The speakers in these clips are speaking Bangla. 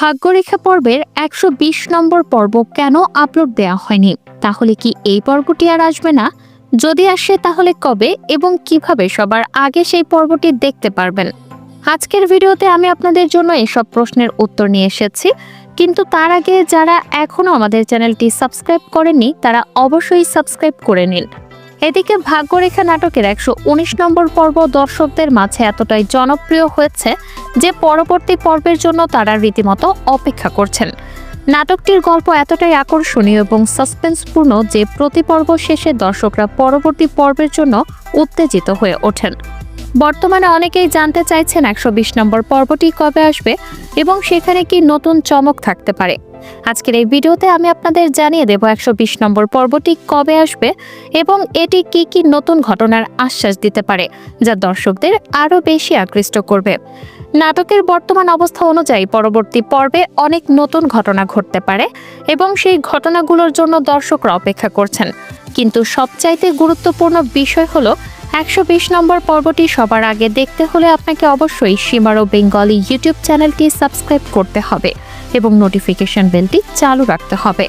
ভাগ্যরেখা পর্বের একশো বিশ নম্বর পর্ব কেন আপলোড দেওয়া হয়নি? তাহলে কি এই পর্বটি আর আসবে না? যদি আসে, তাহলে কবে এবং কীভাবে সবার আগে সেই পর্বটি দেখতে পারবেন? আজকের ভিডিওতে আমি আপনাদের জন্য এসব প্রশ্নের উত্তর নিয়ে এসেছি। কিন্তু তার আগে যারা এখনও আমাদের চ্যানেলটি সাবস্ক্রাইব করেননি, তারা অবশ্যই সাবস্ক্রাইব করে নিন। এদিকে ভাগ্যরেখা নাটকের একশো উনিশ নম্বর পর্ব দর্শকদের মাঝে এতটাই জনপ্রিয় হয়েছে যে পরবর্তী পর্বের জন্য তারা রীতিমতো অপেক্ষা করছেন। নাটকটির গল্প এতটাই আকর্ষণীয় এবং সাসপেন্সপূর্ণ যে প্রতি পর্ব শেষে দর্শকরা পরবর্তী পর্বের জন্য উত্তেজিত হয়ে ওঠেন। বর্তমানে অনেকেই জানতে চাইছেন একশো বিশ নম্বর পর্বটি কবে আসবে এবং সেখানে কি নতুন চমক থাকতে পারে। আজকের এই ভিডিওতে আমি আপনাদের জানিয়ে দেব একশো বিশ নম্বর পর্বটি কবে আসবে এবং এটি কি কি নতুন ঘটনার আশ্বাস দিতে পারে, যা দর্শকদের আরও বেশি আকৃষ্ট করবে। নাটকের বর্তমান অবস্থা অনুযায়ী পরবর্তী পর্বে অনেক নতুন ঘটনা ঘটতে পারে এবং সেই ঘটনাগুলোর জন্য দর্শকরা অপেক্ষা করছেন। কিন্তু সবচাইতে গুরুত্বপূর্ণ বিষয় হলো একশো বিশ নম্বর পর্বটি সবার আগে দেখতে হলে আপনাকে অবশ্যই সীমারো বেঙ্গলি ইউটিউব চ্যানেলটি সাবস্ক্রাইব করতে হবে এবং নোটিফিকেশন বেলটি চালু রাখতে হবে।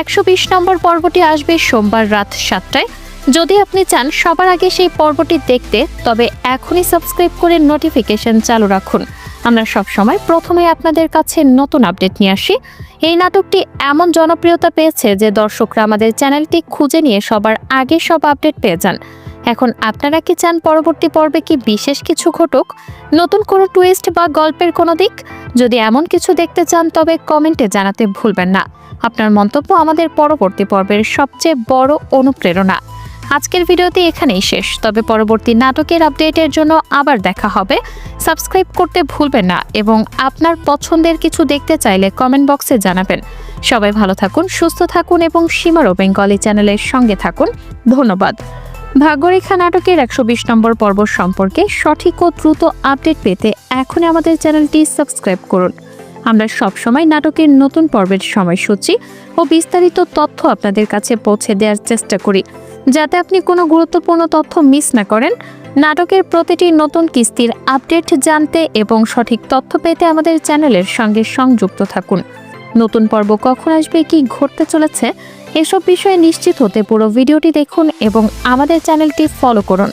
একশো বিশ নম্বর পর্বটি আসবে সোমবার রাত সাতটায়। যদি আপনি চান সবার আগে সেই পর্বটি দেখতে, তবে এখনই সাবস্ক্রাইব করে নোটিফিকেশন চালু রাখুন। আমরা সব সময় প্রথমে আপনাদের কাছে নতুন আপডেট নিয়ে আসি। এই নাটকটি এমন জনপ্রিয়তা পেয়েছে যে দর্শকরা আমাদের চ্যানেলটি খুঁজে নিয়ে সবার আগে সব আপডেট পেয়ে যান। এখন আপনারা কি চান পরবর্তী পর্বে কি বিশেষ কিছু ঘটুক? নতুন কোনো টুইস্ট বা গল্পের কোনো দিক? যদি এমন কিছু দেখতে চান, তবে কমেন্টে জানাতে ভুলবেন না। আপনার মন্তব্য আমাদের পরবর্তী পর্বের সবচেয়ে বড় অনুপ্রেরণা। আজকের ভিডিওতে এখানেই শেষ। তবে পরবর্তী নাটকের আপডেটের জন্য আবার দেখা হবে। সাবস্ক্রাইব করতে ভুলবেন না এবং আপনার পছন্দের কিছু দেখতে চাইলে কমেন্ট বক্সে জানাবেন। সবাই ভালো থাকুন, সুস্থ থাকুন এবং সীমারো বেঙ্গলি চ্যানেলের সঙ্গে থাকুন। ধন্যবাদ। ভাগ্যরেখা নাটকের একশো বিশ নম্বর পর্ব সম্পর্কে সঠিক ও দ্রুত আপডেট পেতে এখনই আমাদের চ্যানেলটি সাবস্ক্রাইব করুন। আমরা সবসময় নাটকের নতুন পর্বের সময়সূচি ও বিস্তারিত তথ্য আপনাদের কাছে পৌঁছে দেওয়ার চেষ্টা করি। যাতে আপনি কোনো গুরুত্বপূর্ণ তথ্য মিস না করেন। নাটকের প্রতিটি নতুন কিস্তির আপডেট জানতে এবং সঠিক তথ্য পেতে আমাদের চ্যানেলের সঙ্গে সংযুক্ত থাকুন। নতুন পর্ব কখন আসবে, কি ঘটতে চলেছে, এসব বিষয়ে নিশ্চিত হতে পুরো ভিডিওটি দেখুন এবং আমাদের চ্যানেলটি ফলো করুন।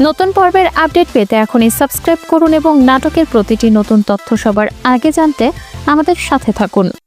নতুন পর্বের আপডেট পেতে এখনই সাবস্ক্রাইব করুন এবং নাটকের প্রতিটি নতুন তথ্য সবার আগে জানতে আমাদের সাথে থাকুন।